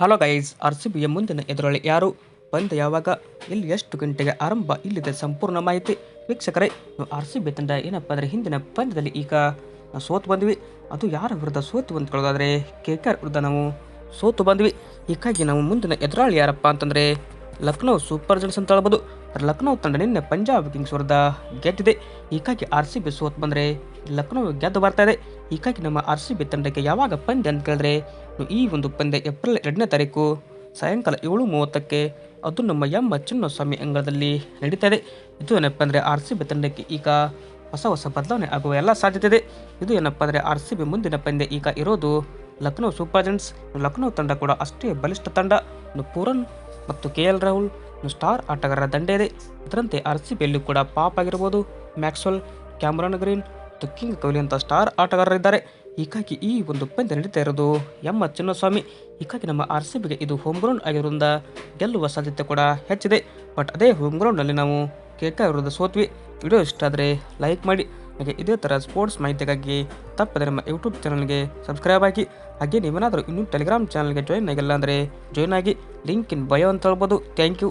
Hello guys R C ಬಿಯ ಮುಂದಿನ ಎದುರಾಳಿ ಯಾರು? ಪಂದ್ಯ ಯಾವಾಗ? ಇಲ್ಲಿ ಎಷ್ಟು ಗಂಟೆಗೆ ಆರಂಭ? ಇಲ್ಲಿದೆ ಸಂಪೂರ್ಣ ಮಾಹಿತಿ. ವೀಕ್ಷಕರೇ ಆರ್ ಸಿ ಬಿ ತಂಡ. ಏನಪ್ಪ ಅಂದರೆ, ಹಿಂದಿನ ಪಂದ್ಯದಲ್ಲಿ ಈಗ ಸೋತು ಬಂದ್ವಿ. ಅದು ಯಾರ ವಿರುದ್ಧ ಸೋತು ಅಂತ ಕೇಳೋದಾದರೆ ಕೆ ಕೆ ಆರ್ ವಿರುದ್ಧ ನಾವು ಸೋತು ಬಂದ್ವಿ. ಹೀಗಾಗಿ ನಾವು ಮುಂದಿನ ಎದುರಾಳಿ ಯಾರಪ್ಪ ಅಂತಂದರೆ, ಲಕ್ನೋ ಸೂಪರ್ ಜನ್ಸ್ ಅಂತ ಹೇಳ್ಬೋದು. ಲಕ್ನೋ ತಂಡ ನಿನ್ನೆ ಪಂಜಾಬ್ ಕಿಂಗ್ಸ್ ವಿರುದ್ಧ ಗೆದ್ದಿದೆ. ಹೀಗಾಗಿ ಆರ್ ಸಿ ಬಿ ಸೋತ್ ಬಂದರೆ ಲಕ್ನೋ ಗೆದ್ದು ಬರ್ತಾ ಇದೆ. ಹೀಗಾಗಿ ನಮ್ಮ ಆರ್ ಸಿ ಬಿ ತಂಡಕ್ಕೆ ಯಾವಾಗ ಪಂದ್ಯ ಅಂತ ಕೇಳಿದ್ರೆ, ಈ ಒಂದು ಪಂದ್ಯ ಏಪ್ರಿಲ್ ಎರಡನೇ ತಾರೀಕು ಸಾಯಂಕಾಲ ಏಳು ಮೂವತ್ತಕ್ಕೆ ಅದು ನಮ್ಮ ಎಂ ಚಿನ್ನಸ್ವಾಮಿ ಅಂಗಳದಲ್ಲಿ ನಡೀತಾ ಇದೆ. ಇದು ಏನಪ್ಪ ಅಂದರೆ ಆರ್ ಸಿ ಬಿ ತಂಡಕ್ಕೆ ಈಗ ಹೊಸ ಹೊಸ ಬದಲಾವಣೆ ಆಗುವ ಎಲ್ಲ ಸಾಧ್ಯತೆ ಇದೆ. ಇದು ಏನಪ್ಪ ಅಂದರೆ ಆರ್ ಸಿ ಬಿ ಮುಂದಿನ ಪಂದ್ಯ ಈಗ ಇರೋದು ಲಕ್ನೋ ಸೂಪರ್ ಜೆಂಟ್ಸ್. ಲಕ್ನೋ ತಂಡ ಕೂಡ ಅಷ್ಟೇ ಬಲಿಷ್ಠ ತಂಡ. ಪೂರನ್ ಮತ್ತು ಕೆ ಎಲ್ ರಾಹುಲ್ ಸ್ಟಾರ್ ಆಟಗಾರರ ದಂಡೆ ಇದೆ. ಅದರಂತೆ ಆರ್ ಸಿ ಬಿಯಲ್ಲೂ ಕೂಡ ಪಾಪ್ ಆಗಿರ್ಬೋದು. ಮ್ಯಾಕ್ಸ್ವೆಲ್, ಕ್ಯಾಮ್ರಾನ್ ಗ್ರೀನ್, ಮತ್ತು ಕಿಂಗ್ ಕೊಹ್ಲಿ ಅಂತ ಸ್ಟಾರ್ ಆಟಗಾರರಿದ್ದಾರೆ. ಹೀಗಾಗಿ ಈ ಒಂದು ಪಂದ್ಯ ನಡೀತಾ ಇರೋದು ಎಂ ಚಿನ್ನಸ್ವಾಮಿ. ಹೀಗಾಗಿ ನಮ್ಮ ಆರ್ ಸಿ ಬಿಗೆ ಇದು ಹೋಮ್ ಗ್ರೌಂಡ್ ಆಗಿರೋದ್ರಿಂದ ಗೆಲ್ಲುವ ಸಾಧ್ಯತೆ ಕೂಡ ಹೆಚ್ಚಿದೆ. ಬಟ್ ಅದೇ ಹೋಮ್ ಗ್ರೌಂಡ್ನಲ್ಲಿ ನಾವು ಕೇಕ ವಿರುದ್ಧ ಸೋತ್ವಿ. ವಿಡಿಯೋ ಇಷ್ಟ ಆದರೆ ಲೈಕ್ ಮಾಡಿ. ಹಾಗೆ ಇದೇ ಥರ ಸ್ಪೋರ್ಟ್ಸ್ ಮಾಹಿತಿಗಾಗಿ ತಪ್ಪದೆ ನಮ್ಮ ಯೂಟ್ಯೂಬ್ ಚಾನಲ್ಗೆ ಸಬ್ಸ್ಕ್ರೈಬ್ ಆಗಿ. ಹಾಗೆ ನೀವೇನಾದರೂ ಇನ್ನೂ ಟೆಲಿಗ್ರಾಮ್ ಚಾನಲ್ಗೆ ಜಾಯಿನ್ ಆಗಿಲ್ಲ ಅಂದರೆ ಜಾಯ್ನ್ ಆಗಿ. ಲಿಂಕ್ ಇನ್ ಬಯೋ ಅಂತ ಹೇಳ್ಬೋದು. Thank you